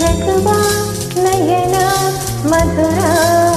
रखवा नयना मधुरा।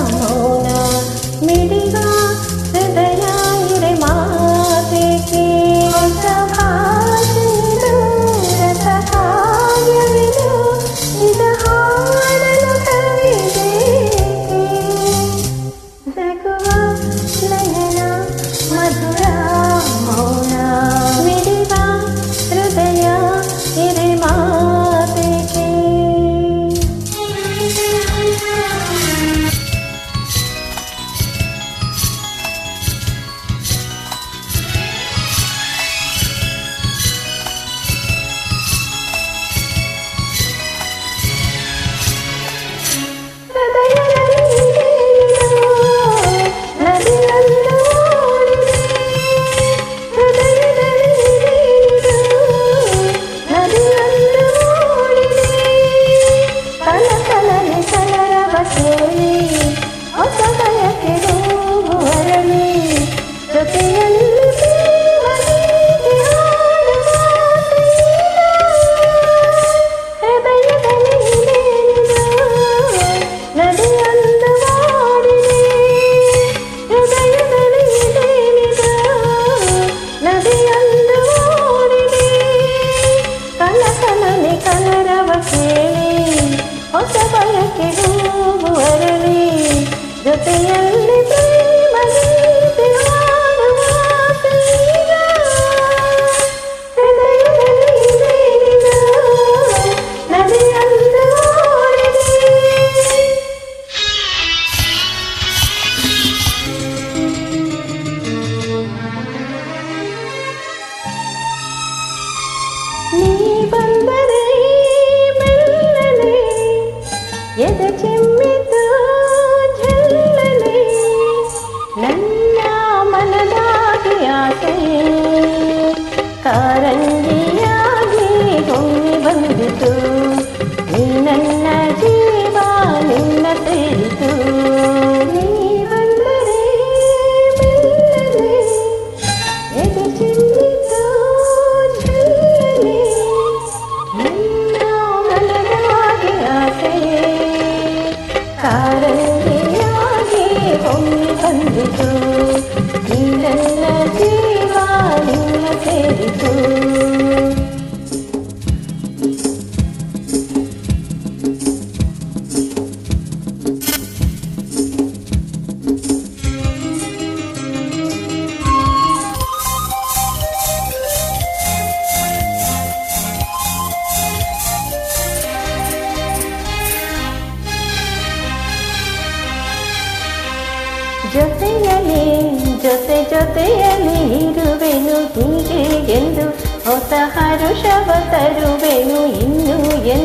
ಕೆಡುವರಲ್ಲಿ ಜೊತೆಯಲ್ಲಿ ಎದ ಚೆಮ್ಮಿತು ಝಲ್ಲನೆ ನನ್ನ ಮನದಾಗಿ ಆಸೆ ಕಾರಂಜಿಯಾಗಿ ಹೊಮ್ಮಿ ಬಂದಿತು ಜೊತೆಯಲ್ಲಿ ಜೊತೆ ಜೊತೆಯಲ್ಲಿ ಇರುವೆನು ಹೀಗೆ ಎಂದು ಹೊಸ ಹರುಷವ ತರುವೆನು ಇನ್ನು ಎಂದು